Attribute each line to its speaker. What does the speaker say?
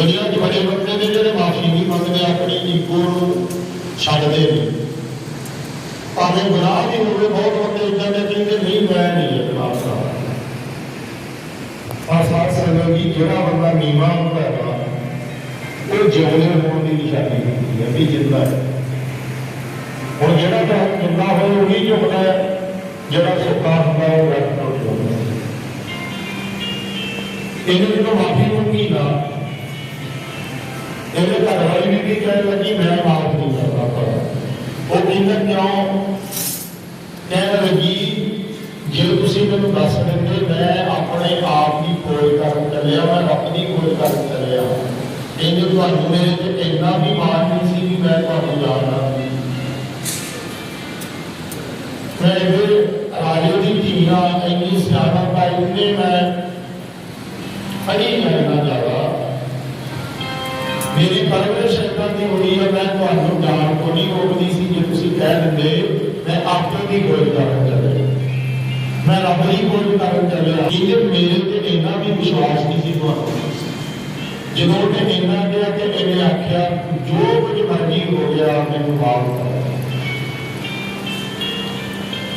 Speaker 1: ਦੁਨੀਆ 'ਚ ਬੜੇ ਬੰਦੇ ਨੇ ਜਿਹੜੇ ਮਾਫੀ ਨਹੀਂ ਮੰਗਦੇ ਆਪਣੀ ਈਗੋ ਨੂੰ ਛੱਡਦੇ ਨੇ ਭਾਵੇਂ ਗੁਨਾਹ ਵੀ ਹੋਵੇ ਬਹੁਤ ਬੰਦੇ ਇਦਾਂ ਦੇ ਕਹਿੰਦੇ ਨਹੀਂ ਮੈਂ ਨਹੀਂ ਇਹ ਗੁਨਾਹ ਕਰਦਾ ਪਰ ਸਾਥ ਸੰਗਤ ਜਿਹੜਾ ਬੰਦਾ ਨੀਵਾਂ ਹੁੰਦਾ ਹੈ ਉਹ ਜਿਉਂਦੇ ਹੋਣ ਦੀ ਨਿਸ਼ਾਨੀ ਹੁੰਦੀ ਹੈ ਵੀ ਜਿੰਦਾ ਹੈ। ਹੁਣ ਜਿਹੜਾ ਤਾਂ ਜਿੰਦਾ ਹੋਇਆ ਉਹ ਝੁਕਦਾ ਹੈ ਜਿਹੜਾ ਸੁੱਕਾ ਹੁੰਦਾ ਹੈ, ਉਹ ਰੱਖ ਤੋਂ ਝੁਕਦਾ ਹੈ। ਜਦੋਂ ਮਾਫੀ ਮੰਗੀ ਨਾ ਇਹਦੇ ਘਰ ਵਾਲੀ ਵੀ ਕੀ ਕਹਿਣ ਲੱਗੀ ਮੈਂ ਮਾਫ ਨਹੀਂ ਕਰਦਾ ਪਰ ਉਹ ਕਹਿੰਦਾ ਕਿਉਂ ਕਹਿਣ ਲੱਗੀ ਜੇ ਤੁਸੀਂ ਮੈਨੂੰ ਦੱਸ ਦਿੰਦੇ ਮੈਂ ਆਪਣੇ ਆਪ ਦੀ ਖੋਜ ਕਰਨ ਚੱਲਿਆ ਮੈਂ ਰੱਬ ਦੀ ਖੋਜ ਕਰਨ ਚੱਲਿਆ ਕਹਿੰਦੇ ਤੁਹਾਨੂੰ ਮੇਰੇ ਤੇ ਇੰਨਾ ਵੀ ਮਾਣ ਨਹੀਂ ਸੀ ਕਿ ਮੈਂ ਤੁਹਾਨੂੰ ਜਾਣਦਾ ਮੈਂ ਇਹਦੇ ਰਾਜੇ ਦੀ ਧੀਆ ਇੰਨੀ ਸਿਆਣਾ ਤਾਂ ਇੰਨੇ ਮੈਂ ਫੜੀ ਲੈਣਾ ਜਾਵਾ ਮੇਰੀ ਪਰਵਰਿਸ਼ ਏਦਾਂ ਦੀ ਹੋਈ ਹੈ, ਮੈਂ ਤੁਹਾਨੂੰ ਜਾਣ ਕੋ ਨਹੀਂ ਰੋਕਦੀ ਸੀ ਜੇ ਤੁਸੀਂ ਕਹਿ ਦਿੰਦੇ, ਮੈਂ ਆਪੇ ਦੀ ਖੋਜ ਕਰਨ ਚੱਲਿਆ ਮੈਂ ਰੱਬ ਦੀ ਖੋਜ ਕਰਨ ਚੱਲਿਆ ਇਹਦੇ ਮੇਰੇ ਤੇ ਇੰਨਾ ਵੀ ਵਿਸ਼ਵਾਸ ਨਹੀਂ ਸੀ ਤੁਹਾਨੂੰ ਜਦੋਂ ਉਹਨੇ ਇੰਨਾ ਕਿਹਾ ਕਿ ਇਹਨੇ ਆਖਿਆ, ਜੋ ਕੁਝ ਮਰਜ਼ੀ ਹੋ ਗਿਆ, ਮੈਨੂੰ ਮਾਫ ਕਰ।